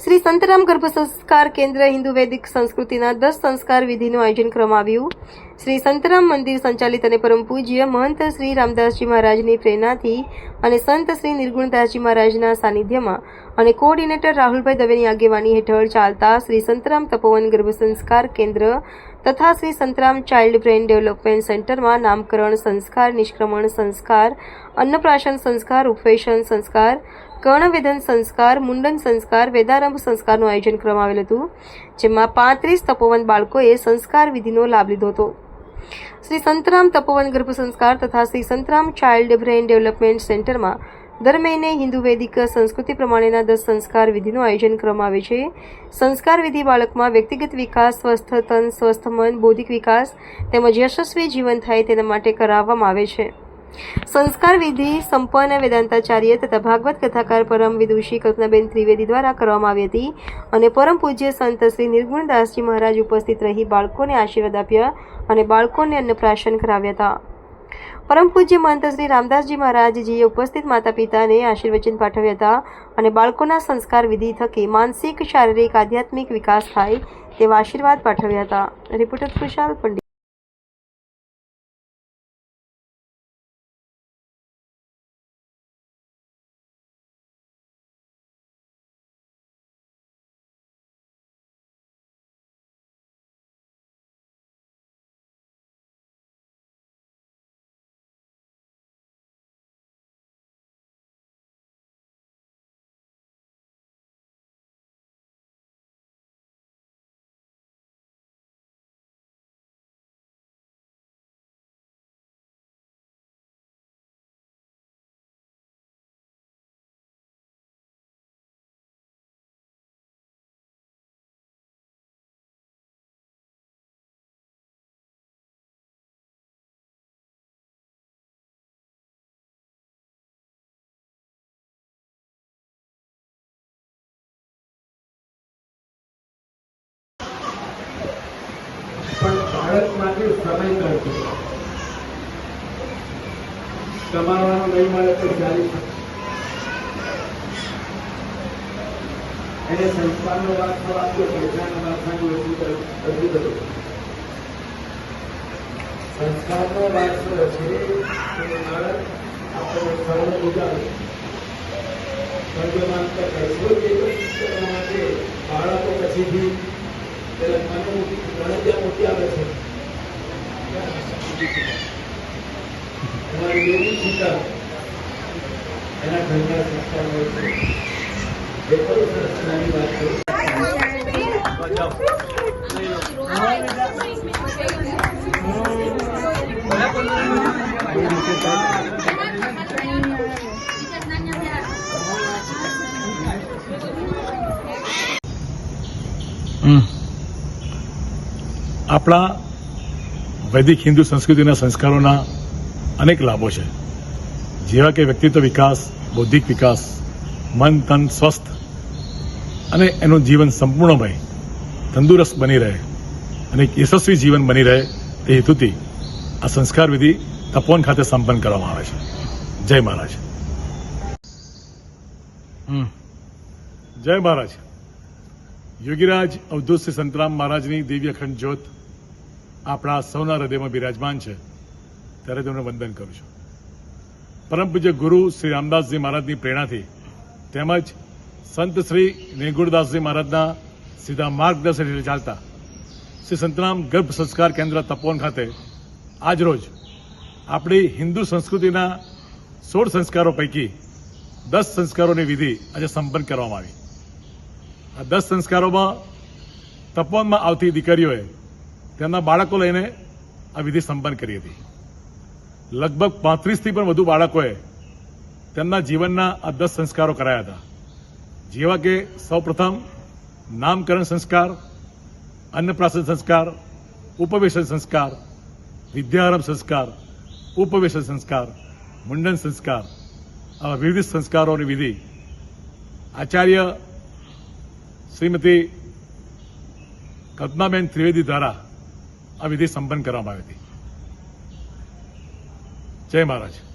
સંતરામ ગર્ભ સંસ્કાર કેન્દ્ર હિન્દુ વૈદિક સંસ્કૃતિના દસ સંસ્કાર વિધિનું આયોજન કરવામાં આવ્યું. શ્રી સંતરામ મંદિર સંચાલિત અને પરમ પૂજ્ય મહંત શ્રી રામદાસજી મહારાજની પ્રેરણાથી અને સંત શ્રી નિર્ગુણદાસજી મહારાજના સાનિધ્યમાં અને કોઓર્ડિનેટર રાહુલભાઈ દવેની આગેવાની હેઠળ ચાલતા શ્રી સંતરામ તપોવન ગર્ભ સંસ્કાર કેન્દ્ર તથા Shri Santram child brain development સેન્ટરમાં નામકરણ સંસ્કાર, નિષ્ક્રમણ સંસ્કાર, અન્નપ્રાશન સંસ્કાર, ઉપવેશન સંસ્કાર કર્ણવેદન સંસ્કાર, મુંડન સંસ્કાર, વેદારંભ સંસ્કારનું આયોજન કરવામાં આવેલ હતું, જેમાં પાંત્રીસ તપોવન બાળકોએ સંસ્કાર વિધિનો લાભ લીધો હતો. શ્રી સંતરામ તપોવન ગર્ભ સંસ્કાર તથા Shri Santram child brain development સેન્ટરમાં દર મહિને હિન્દુ વૈદિક સંસ્કૃતિ પ્રમાણેના દસ સંસ્કાર વિધિનું આયોજન કરવામાં આવે છે. સંસ્કાર વિધિ બાળકમાં વ્યક્તિગત વિકાસ, સ્વસ્થ તન, સ્વસ્થ મન, બૌદ્ધિક વિકાસ તેમજ યશસ્વી જીવન થાય તેના માટે કરાવવામાં આવે છે. સંસ્કાર વિધિ સંપન્ન વેદાંતાચાર્ય તથા ભાગવત કથાકાર પરમ વિદુષી કલ્પનાબેન ત્રિવેદી દ્વારા કરવામાં આવી હતી અને પરમ પૂજ્ય સંત શ્રી નિર્ગુણદાસજી મહારાજ ઉપસ્થિત રહી બાળકોને આશીર્વાદ આપ્યા અને બાળકોને અન્નપ્રાશન કરાવ્યા હતા. પરમ પૂજ્ય મહંત શ્રી રામદાસજી મહારાજજીએ ઉપસ્થિત માતા પિતાને આશીર્વચન પાઠવ્યા હતા અને બાળકોના સંસ્કાર વિધિ થકી માનસિક, શારીરિક, આધ્યાત્મિક વિકાસ થાય તેવા આશીર્વાદ પાઠવ્યા હતા. રિપોર્ટર ખુશાલ પંડિત બાળક માટે સમય કાઢજો કમાવાનો નહીં મળે તો ચાલી. એને સંસ્કારનો વારસો આપ્યો પૈસાનો વારસાની બધું કર્યું સંસ્કારનો વારસો છે એ બાળક આપણને સૌને સ્વર્ગમાં તો કશો જ બાળકો પછીથી ગણતરી મોટી આવે છે બેબી સીતા એના ઘરના સંસ્કાર હોય છે એ પણ સરસ નાની વાત છે આપણા વૈદિક હિન્દુ સંસ્કૃતિના સંસ્કારોના અનેક લાભો છે. જેવા કે વ્યક્તિત્વ વિકાસ બૌદ્ધિક વિકાસ મન તન સ્વસ્થ અને એનું જીવન સંપૂર્ણમય તંદુરસ્ત બની રહે અને એક યશસ્વી જીવન બની રહે તે હેતુથી આ સંસ્કાર વિધિ તપોવન ખાતે સંપન્ન કરવામાં આવે છે. જય મહારાજ. જય મહારાજ. યોગીરાજ અવધૂત શ્રી સંતરામ મહારાજની દિવ્ય અખંડ જ્યોત આપણા સૌના હૃદયમાં બિરાજમાન છે. ત્યારે તેમને વંદન કરું છું. પરમ પૂજ્ય ગુરુ શ્રી રામદાસજી મહારાજની પ્રેરણાથી તેમજ સંત શ્રી નેગુરદાસજી મહારાજના સીધા માર્ગદર્શન હેઠળ ચાલતા શ્રી સંતરામ ગર્ભ સંસ્કાર કેન્દ્ર તપોવન ખાતે આજરોજ આપણી હિન્દુ સંસ્કૃતિના સોળ સંસ્કારો પૈકી દસ સંસ્કારોની વિધિ આજે સંપન્ન કરવામાં આવી. આ દસ સંસ્કારોમાં તપોવનમાં આવતી દીકરીઓએ તેમના બાળકો લઈને આ વિધિ સંપન્ન કરી હતી. લગભગ પાંત્રીસથી પણ વધુ બાળકોએ તેમના જીવનના આ દસ સંસ્કારો કરાયા હતા. જેવા કે સૌપ્રથમ નામકરણ સંસ્કાર, અન્નપ્રાશન સંસ્કાર, ઉપવેશન સંસ્કાર, વિદ્યારંભ સંસ્કાર, ઉપવેશન સંસ્કાર, મુંડન સંસ્કાર, આવા વિવિધ સંસ્કારોની વિધિ આચાર્ય શ્રીમતી કલ્પનાબેન ત્રિવેદી દ્વારા આ વિધિ સંપન્ન કરવામાં આવી હતી. જય મહારાજ.